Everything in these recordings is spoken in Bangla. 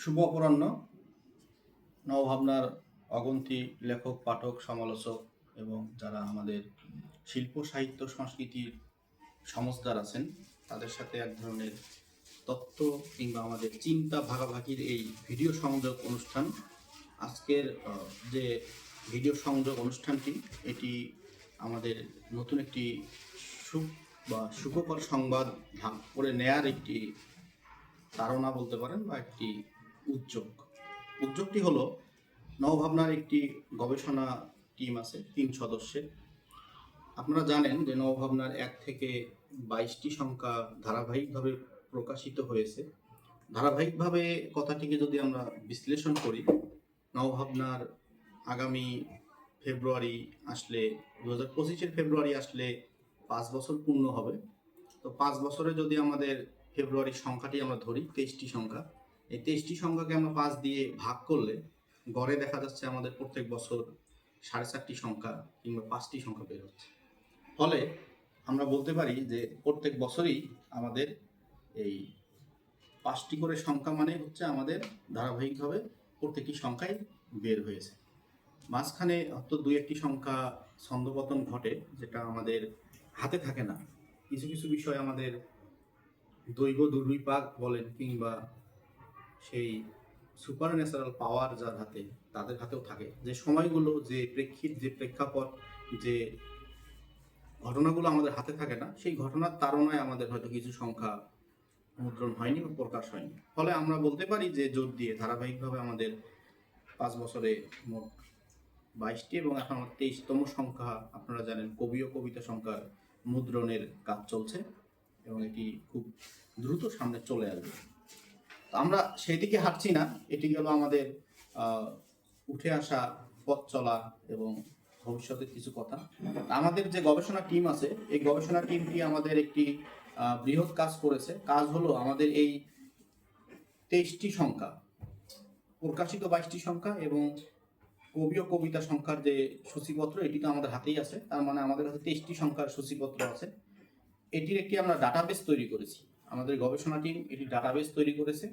শুভ অপরাহ্ন। নবভাবনার অগন্তি লেখক, পাঠক, সমালোচক এবং যারা আমাদের শিল্প, সাহিত্য, সংস্কৃতির সমজদার আছেন, তাদের সাথে এক ধরনের তত্ত্ব কিংবা আমাদের চিন্তা ভাগাভাগির এই ভিডিও সংযোগ অনুষ্ঠান। আজকের যে ভিডিও সংযোগ অনুষ্ঠানটি, এটি আমাদের নতুন একটি সুখ বা সুখকর সংবাদ ভাগ করে নেয়ার একটি তারা বলতে পারেন বা একটি উদ্যোগ। উদ্যোগটি হলো, নবভাবনার একটি গবেষণা টিম আছে, তিন সদস্যের আপনারা জানেন যে নবভাবনার এক থেকে বাইশটি সংখ্যা ধারাবাহিকভাবে প্রকাশিত হয়েছে। ধারাবাহিকভাবে কথাটিকে যদি আমরা বিশ্লেষণ করি, নবভাবনার আগামী ফেব্রুয়ারি আসলে দু হাজার পঁচিশের ফেব্রুয়ারি আসলে পাঁচ বছর পূর্ণ হবে। তো পাঁচ বছরে যদি আমাদের ফেব্রুয়ারির সংখ্যাটি আমরা ধরি, তেইশটি সংখ্যা এই তেইশটি সংখ্যাকে আমরা পাঁচ দিয়ে ভাগ করলে গড়ে দেখা যাচ্ছে আমাদের প্রত্যেক বছর সাড়ে চারটি সংখ্যা কিংবা পাঁচটি সংখ্যা বের হচ্ছে। ফলে আমরা বলতে পারি যে প্রত্যেক বছরই আমাদের এই পাঁচটি করে সংখ্যা মানে হচ্ছে আমাদের ধারাবাহিকভাবে প্রত্যেকটি সংখ্যাই বের হয়েছে। মাঝখানে হয়তো দুই একটি সংখ্যা ছন্দপতন ঘটে যেটা আমাদের হাতে থাকে না। কিছু কিছু বিষয় আমাদের দৈব দুর্বিপাক বলেন কিংবা সেই সুপার ন্যাচারাল পাওয়ার যার হাতে, তাদের হাতেও থাকে। যে সময়গুলো, যে প্রেক্ষিত, যে প্রেক্ষাপট, যে ঘটনাগুলো আমাদের হাতে থাকে না, সেই ঘটনার তাড়নায় আমাদের হয়তো কিছু সংখ্যা মুদ্রণ হয়নি বা প্রকাশ হয়নি। ফলে আমরা বলতে পারি যে জোর দিয়ে ধারাবাহিকভাবে আমাদের পাঁচ বছরে মোট বাইশটি এবং এখন আমার তেইশতম সংখ্যা, আপনারা জানেন কবি ও কবিতা সংখ্যার মুদ্রণের কাজ চলছে এবং এটি খুব দ্রুত সামনে চলে আসবে। আমরা সেদিকে হাঁটছি না, এটি গেল আমাদের উঠে আসা পথ চলা এবং ভবিষ্যতের কিছু কথা। আমাদের যে গবেষণা টিম আছে, এই গবেষণা টিমটি আমাদের একটি বৃহৎ কাজ করেছে। কাজ হলো আমাদের এই তেইশটি সংখ্যা, প্রকাশিত বাইশটি সংখ্যা এবং কবি ও কবিতা সংখ্যার যে সূচিপত্র, এটি তো আমাদের হাতেই আছে। তার মানে আমাদের কাছে তেইশটি সংখ্যার সূচিপত্র আছে। এটির একটি আমরা ডাটাবেস তৈরি করেছি। আমাদের গবেষণা টিম এটি ডাটাবেস তৈরি করেছে।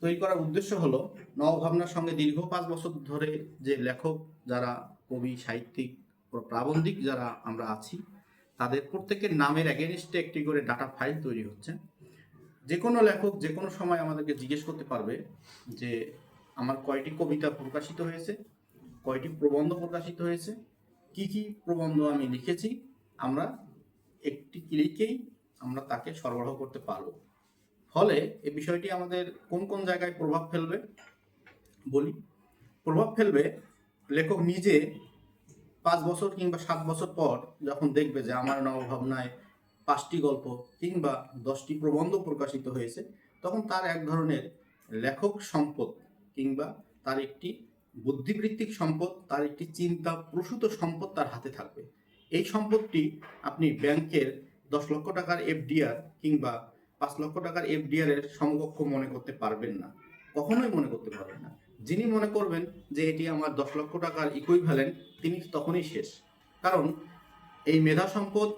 তৈরি করার উদ্দেশ্য হলো নবভাবনার সঙ্গে দীর্ঘ পাঁচ বছর ধরে যে লেখক, যারা কবি, সাহিত্যিক প্রাবন্ধিক যারা আমরা আছি, তাদের প্রত্যেকের নামের এগেনস্টে একটি করে ডাটা ফাইল তৈরি হচ্ছে। যে কোনো লেখক যে কোনো সময় আমাদেরকে জিজ্ঞেস করতে পারবে যে, আমার কয়টি কবিতা প্রকাশিত হয়েছে? কয়টি প্রবন্ধ প্রকাশিত হয়েছে? কি কি প্রবন্ধ আমি লিখেছি? আমরা একটি ক্লিকেই আমরা তাকে সরবরাহ করতে পারব। ফলে এই বিষয়টি আমাদের কোন কোন জায়গায় প্রভাব ফেলবে বলি? প্রভাব ফেলবে লেখক নিজে পাঁচ বছর কিংবা সাত বছর পর যখন দেখবে যে আমার নবভাবনায় পাঁচটি গল্প কিংবা দশটি প্রবন্ধ প্রকাশিত হয়েছে, তখন তার এক ধরনের লেখক সম্পদ কিংবা তার একটি বুদ্ধিবৃত্তিক সম্পদ, তার একটি চিন্তা প্রসূত সম্পদ তার হাতে থাকবে। এই সম্পদটি আপনি ব্যাংকের দশ লক্ষ টাকার এফডিআর কিংবা পাঁচ লক্ষ টাকার এফডিআর এর সমকক্ষ মনে করতে পারবেন না। কখনোই মনে করতে পারবেন না। যিনি মনে করবেন যে এটি আমার দশ লক্ষ টাকার ইকুইভ্যালেন্ট তিনি তখনই শেষ। কারণ এই মেধা সম্পদ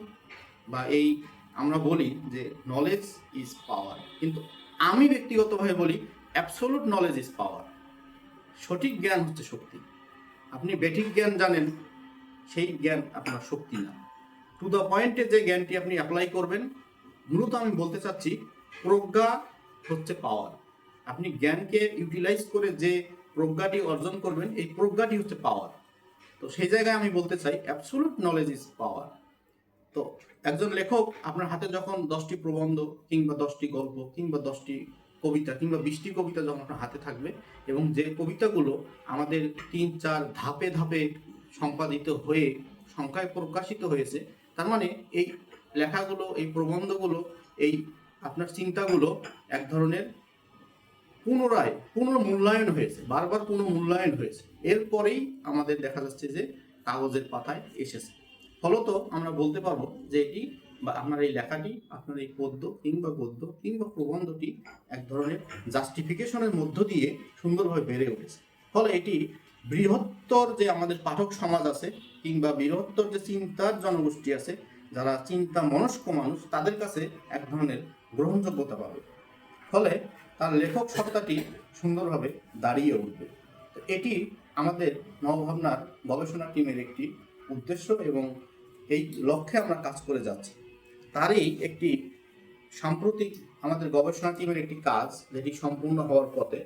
বা এই আমরা বলি যে নলেজ ইজ পাওয়ার কিন্তু আমি ব্যক্তিগতভাবে বলি অ্যাবসোলুট নলেজ ইজ পাওয়ার সঠিক জ্ঞান হচ্ছে শক্তি। আপনি বেঠিক জ্ঞান জানেন, সেই জ্ঞান আপনার শক্তি না। টু দ্য পয়েন্টে যে জ্ঞানটি আপনি অ্যাপ্লাই করবেন, মূলত আমি বলতে চাচ্ছি, প্রজ্ঞা হচ্ছে পাওয়ার আপনি জ্ঞানকে ইউটিলাইজ করে যে প্রজ্ঞাটি অর্জন করবেন, এই প্রজ্ঞাটি হচ্ছে পাওয়ার তো সেই জায়গায় আমি বলতে চাই অ্যাবসোলুট নলেজ ইজ পাওয়ার তো একজন লেখক আপনার হাতে যখন দশটি প্রবন্ধ কিংবা দশটি গল্প কিংবা দশটি কবিতা কিংবা বিশটি কবিতা যখন আপনার হাতে থাকবে এবং যে কবিতাগুলো আমাদের তিন চার ধাপে ধাপে সম্পাদিত হয়ে সংখ্যায় প্রকাশিত হয়েছে। তার মানে এই লেখাগুলো, এই প্রবন্ধগুলো, এই আপনার চিন্তাগুলো এক ধরনের পুনরায় পুনর্মূল্যায়ন হয়েছে, বারবার পুনর্মূল্যায়ন হয়েছে। এরপরেই আমাদের দেখা যাচ্ছে যে কাগজের পাতায় এসেছে। ফলত আমরা বলতে পারব যে এটি বা আপনার এই লেখাটি, আপনার এই পদ্য কিংবা গদ্য কিংবা প্রবন্ধটি এক ধরনের জাস্টিফিকেশনের মধ্য দিয়ে সুন্দরভাবে বেড়ে উঠেছে। ফলে এটি বৃহত্তর যে আমাদের পাঠক সমাজ আছে কিংবা বৃহত্তর যে চিন্তার জনগোষ্ঠী আছে, যারা চিন্তা মনস্ক মানুষ, তাদের কাছে এক ধরনের গ্রহণযোগ্যতা পাবে। ফলে তার লেখক সত্তাটি সুন্দরভাবে দাঁড়িয়ে উঠবে। এটি আমাদের নবভাবনার গবেষণা টিমের একটি উদ্দেশ্য এবং এই লক্ষ্যে আমরা কাজ করে যাচ্ছি। তারই একটি সাম্প্রতিক আমাদের গবেষণা টিমের একটি কাজ যেটি সম্পূর্ণ হওয়ার পথে,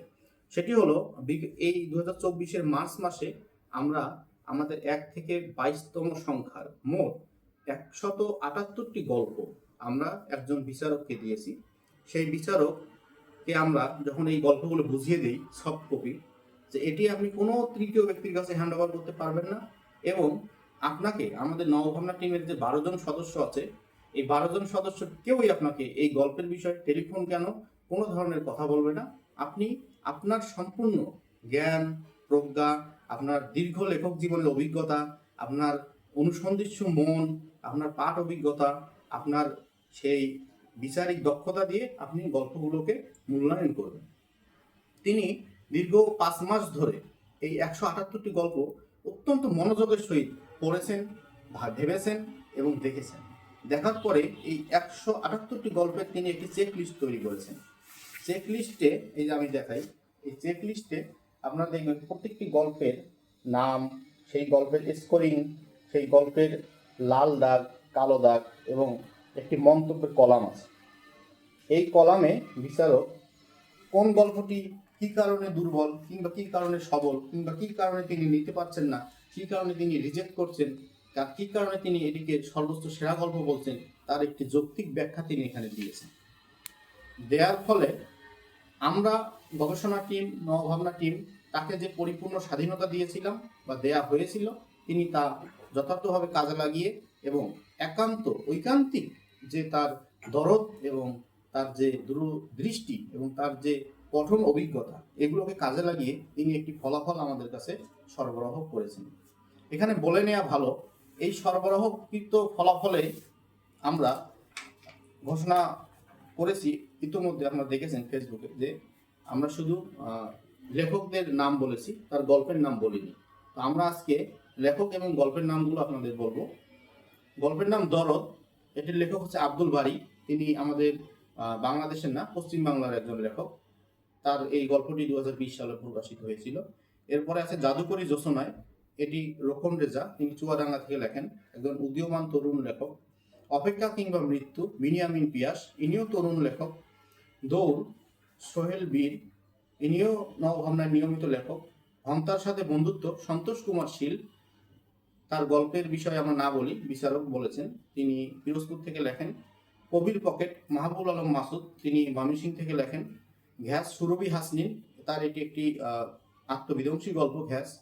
সেটি হলো এই দু হাজার মার্চ মাসে আমরা আমাদের এক থেকে বাইশতম সংখ্যার মোট একশত আটাত্তরটি গল্প আমরা একজন বিচারককে দিয়েছি। সেই বিচারককে আমরা যখন এই গল্পগুলো বুঝিয়ে দিই সফট কপি যে এটি আপনি কোনো তৃতীয় ব্যক্তির কাছে হ্যান্ড ওভার করতে পারবেন না এবং আপনাকে, আমাদের নবভাবনা টিমের যে বারো জন সদস্য আছে, এই বারো জন সদস্য কেউই আপনাকে এই গল্পের বিষয়ে টেলিফোন কেন, কোনো ধরনের কথা বলবে না। আপনি আপনার সম্পূর্ণ জ্ঞান প্রজ্ঞা, আপনার দীর্ঘ লেখক জীবনের অভিজ্ঞতা, আপনার অনুসন্ধিৎসু মন, আপনার পাঠ অভিজ্ঞতা, আপনার সেই বিচারিক দক্ষতা দিয়ে আপনি গল্পগুলোকে মূল্যায়ন করবেন। তিনি দীর্ঘ পাঁচ মাস ধরে এই একশো আটাত্তরটি গল্প অত্যন্ত মনোযোগের সহিত পড়েছেন ভেবেছেন এবং দেখেছেন। দেখার পরে এই একশো আটাত্তরটি গল্পের তিনি একটি চেক লিস্ট তৈরি করেছেন। চেক লিস্টে এই যে আমি দেখাই, এই চেক লিস্টে আপনারা দেখবেন প্রত্যেকটি গল্পের নাম, সেই গল্পের স্কোরিং সেই গল্পের লাল দাগ, কালো দাগ এবং একটি মন্তব্যের কলাম আছে। এই কলামে বিচারক কোন গল্পটি কি কারণে দুর্বল কিংবা কি কারণে সবল কিংবা কি কারণে তিনি নিতে পারছেন না, কি কারণে তিনি রিজেক্ট করছেন তার কি কারণে তিনি এটিকে সর্বোচ্চ সেরা গল্প বলছেন, তার একটি যৌক্তিক ব্যাখ্যা তিনি এখানে দিয়েছেন। দেওয়ার ফলে আমরা গবেষণা টিম, নবভাবনা টিম, তাকে যে পরিপূর্ণ স্বাধীনতা দিয়েছিলাম বা দেয়া হয়েছিল, তিনি তা যথার্থভাবে কাজে লাগিয়ে এবং একান্ত, ঐকান্তিক যে তার দরদ এবং তার যে দূরদৃষ্টি এবং তার যে পঠন অভিজ্ঞতা, এগুলোকে কাজে লাগিয়ে তিনি একটি ফলাফল আমাদের কাছে সরবরাহ করেছেন। এখানে বলে নেওয়া ভালো, এই সরবরাহকৃত ফলাফলে আমরা ঘোষণা করেছি ইতিমধ্যে আপনারা দেখেছেন ফেসবুকে যে আমরা শুধু লেখকদের নাম বলেছি, তার গল্পের নাম বলিনি। তো আমরা আজকে লেখক এবং গল্পের নামগুলো আপনাদের বলব। গল্পের নাম দরদ, এটির লেখক হচ্ছে আব্দুল বাড়ি তিনি আমাদের বাংলাদেশের না পশ্চিম বাংলার একজন লেখক। তার এই গল্পটি দু হাজার বিশ সালে প্রকাশিত হয়েছিল। এরপরে আছে জাদুকরি যোচনায় এটি রোকন রেজা, তিনি চুয়াডাঙ্গা থেকে লেখেন, একজন উদীয়মান তরুণ লেখক। অপেক্ষা কিংবা মৃত্যু, বিনিয়ামিন পিয়াস, ইনিও তরুণ লেখক। দৌড় সোহেল বীর, ইনিও নবভাবনার নিয়মিত লেখক। হন্তার সাথে বন্ধুত্ব, সন্তোষ কুমার শীল। তার গল্পের বিষয়ে আমরা না বলি, বিচারক বলেছেন। তিনি পিরোজপুর থেকে লেখেন। কবির পকেট মাহবুল আলম মাসুদ। তিনি ময়মনসিং থেকে লেখেন। ঘ্যাস, সুরভি হাসনিন। তার এটি একটি আত্মবিধ্বংসী গল্প, ঘ্যাস।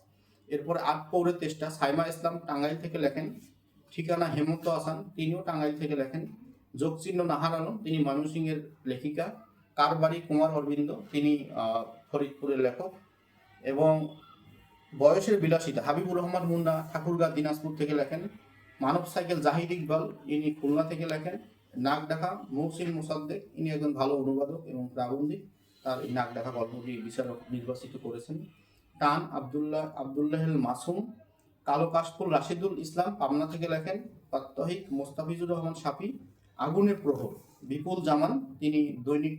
এরপরে আট পৌরের তেষ্টা, সাইমা ইসলাম টাঙ্গাইল থেকে লেখেন। ঠিকানা হেমন্ত আসান তিনিও টাঙ্গাইল থেকে লেখেন। যোগচিহ্ন নাহার আলম, তিনি ময়মনসিংহের লেখিকা। কারবারি কুমার অরবিন্দ। তিনি ফরিদপুরের লেখক। এবং বয়সের বিলাসিতা। হাবিবুর রহমান মুন্না ঠাকুরগাঁ, দিনাজপুর থেকে লেখেন। মানব সাইকেল জাহিদ ইকবাল, ইনি খুলনা থেকে লেখেন। নাক ডাকা মহসিন মোসাদ্দেক, ইনি একজন ভালো অনুবাদক এবং প্রাবন্ধিক। তার এই নাক ডাকা গল্পটি বিচারক নির্বাচিত করেছেন। টান আবদুল্লাহ, আবদুল্লাহেল মাসুম, কালো কাশফুল রাশিদুল ইসলাম পাবনা থেকে লেখেন। প্রাত্যহিক মোস্তাফিজুর রহমান সাফি আগুনের প্রহর। বিপুল জামান, তিনি দৈনিক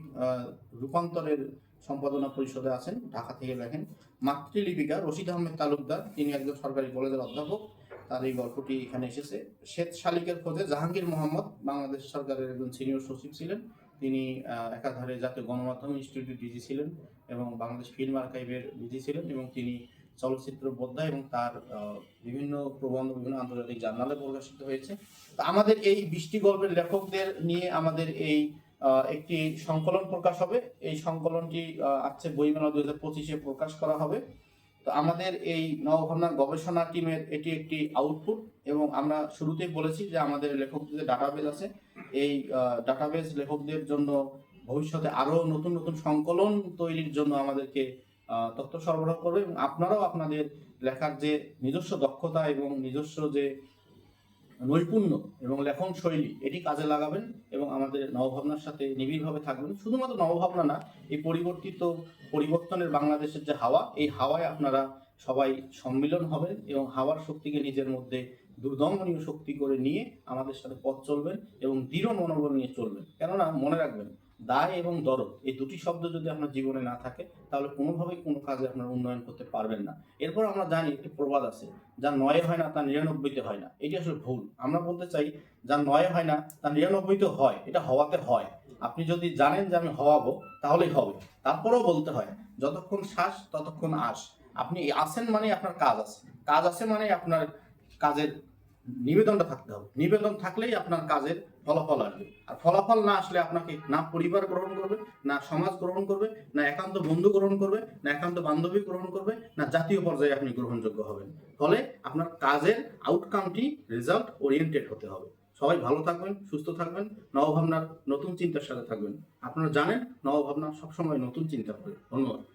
রূপান্তরের সম্পাদনা পরিষদে আছেন, ঢাকা থেকে লেখেন। মাতৃলিপিকা রশিদ আহমেদ তালুকদার, তিনি একজন সরকারি কলেজের অধ্যাপক। তার এই গল্পটি এখানে এসেছে। শ্বেত শালিকের খোঁজে জাহাঙ্গীর মোহাম্মদ বাংলাদেশ সরকারের একজন সিনিয়র সচিব ছিলেন। তিনি একাধারে জাতীয় গণমাধ্যম ইনস্টিটিউট ডিজি ছিলেন এবং বাংলাদেশ ফিল্ম আর্কাইভের ডিজি ছিলেন এবং তিনি চলচ্চিত্র বোদ্ধা এবং তার বিভিন্ন প্রবন্ধ, বিভিন্ন আন্তর্জাতিক জার্নালে প্রকাশিত হয়েছে। আমাদের এই বৃষ্টি গল্পের লেখকদের নিয়ে আমাদের এই একটি সংকলন প্রকাশ হবে। এই সংকলনটি আছে বইমেলা দু হাজার পঁচিশে প্রকাশ করা হবে। তো আমাদের এই নবভাবনা গবেষণা টিমের এটি একটি আউটপুট এবং আমরা শুরুতেই বলেছি যে আমাদের লেখকদের ডাটাবেজ আছে, এই ডাটাবেজ লেখকদের জন্য ভবিষ্যতে আরও নতুন নতুন সংকলন তৈরির জন্য আমাদেরকে তথ্য সরবরাহ করবে এবং আপনারাও আপনাদের লেখার যে নিজস্ব দক্ষতা এবং নিজস্ব যে নৈপুণ্য এবং লেখন শৈলী, এটি কাজে লাগাবেন এবং আমাদের নবভাবনার সাথে নিবিড়ভাবে থাকবেন। শুধুমাত্র নবভাবনা না, এই পরিবর্তিত পরিবর্তনের বাংলাদেশের যে হাওয়া, এই হাওয়ায় আপনারা সবাই সম্মিলন হবেন এবং হাওয়ার শক্তিকে নিজের মধ্যে দুর্দমনীয় শক্তি করে নিয়ে আমাদের সাথে পথ চলবেন এবং দৃঢ় মনোবল নিয়ে চলবেন। কেননা, মনে রাখবেন দায় এবং দরদ, এই দুটি শব্দ যদি আপনার জীবনে না থাকে, তাহলে কোনোভাবেই কোনো কাজে আপনার উন্নয়ন করতে পারবেন না। এরপর আমরা জানি একটি প্রবাদ আছে, যা নয়ে হয় না, তা নিরানব্বইতে হয় না। এটি আসলে ভুল। আমরা বলতে চাই, যা নয়ে হয় না, তা নিরানব্বইতে হয়, এটা হওয়াতে হয়। আপনি যদি জানেন যে আমি হওয়াবো, তাহলেই হবে। তারপরেও বলতে হয়, যতক্ষণ শ্বাস, ততক্ষণ আস আপনি আসেন মানে আপনার কাজ আছে। কাজ আছে মানে আপনার কাজের নিবেদনটা থাকতে হবে। নিবেদন থাকলেই আপনার কাজের ফলাফল আসবে। আর ফলাফল না আসলে আপনাকে না পরিবার গ্রহণ করবে, না সমাজ গ্রহণ করবে, না একান্ত বন্ধু গ্রহণ করবে, না একান্ত বান্ধবী গ্রহণ করবে, না জাতীয় পর্যায়ে আপনি গ্রহণযোগ্য হবেন। ফলে আপনার কাজের আউটকামটি রেজাল্ট ওরিয়েন্টেড হতে হবে। সবাই ভালো থাকবেন, সুস্থ থাকবেন, নবভাবনার নতুন চিন্তার সাথে থাকবেন। আপনারা জানেন, নবভাবনা সবসময় নতুন চিন্তা করে। ধন্যবাদ।